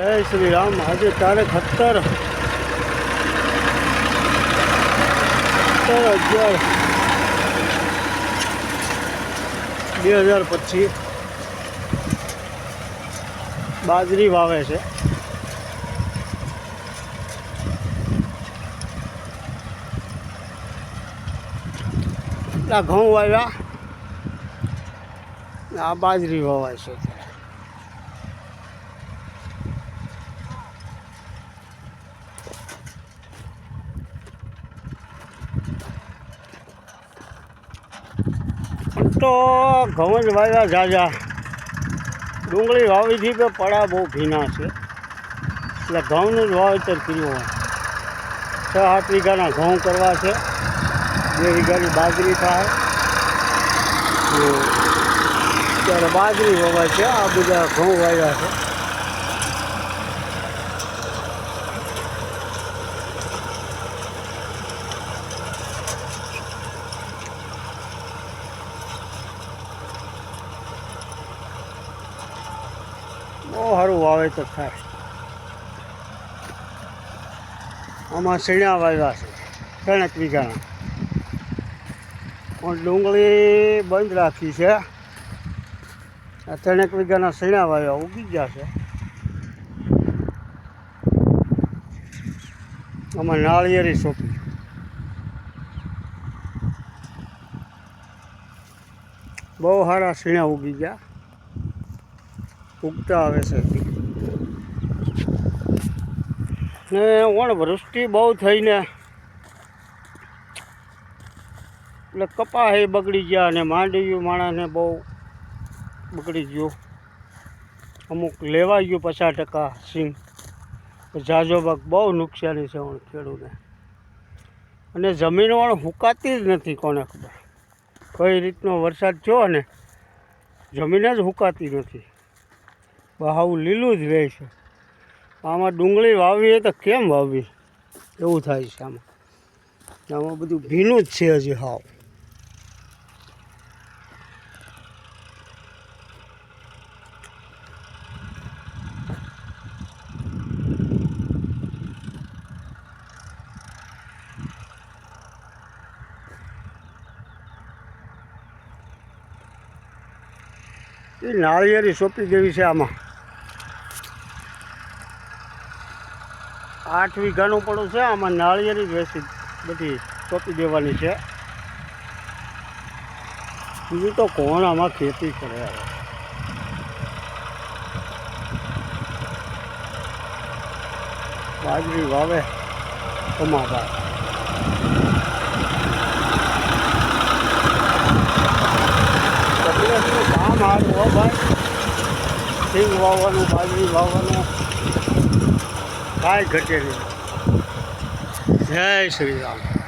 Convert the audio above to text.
જય શ્રી રામ. આજે તારીખ સત્તર સત્તર અગિયાર બે હજાર પચીસ બાજરી વાવે છે. એટલા ઘઉં વાવ્યા. આ બાજરી વવાય છે. તો ઘઉં જ વાવ્યા જાજા. ડુંગળી વાવીથી તો પડા બહુ ભીના છે. એટલે ઘઉંનું જ વાવેતર કર્યું હોય. છ સાત વીઘાના ઘઉં કરવા છે. બે વીઘાની બાજરી થાય. ત્યારે બાજરી વવાય છે. આ બધા ઘઉં વાવ્યા છે. બહુ સારું વાવેતર થાય આમાં સીણા વાવ્યા છે ત્રણેક વીઘાના. પણ ડુંગળી બંધ રાખી છે. ત્રણેક વીઘાના સીણા વાવ્યા, ઉગી ગયા છે. આમાં નાળિયેરી સોંપી. બહુ સારા શીણા ઉગી ગયા. ઉગતા આવે છે. ને વૃષ્ટિ બહુ થઈને એટલે કપા એ બગડી ગયા અને માંડવ્યું માણસને બહુ બગડી ગયું. અમુક લેવા ગયું પચાસ ટકા સિંગ. ઝાઝો ભાગ બહુ નુકસાની છે વણ ખેડૂને. અને જમીન વણ હુકાતી જ નથી કોને ખબર. કઈ રીતનો વરસાદ થયો ને જમીન જ હુકાતી નથી. બહાવું લીલું જ રહે છે. આમાં ડુંગળી વાવીએ તો કેમ વાવવી? એવું થાય છે આમાં. આમાં બધું ભીનું જ છે હજી હાવ. એ નાળિયેરી સોંપી દેવી છે આમાં. આઠ વીઘાનું પડું છે, આમાં નાળિયેરી જ બધી સોંપી દેવાની છે. બીજું તો કોણ આમાં ખેતી કરે હવે? બાજરી વાવે કપિલેશનું કામ સારું હો ભાઈ? સિંગ વાવવાનું, બાજરી વાવવાનું. કાંઈ ઘટે નહીં જય શ્રી રામ.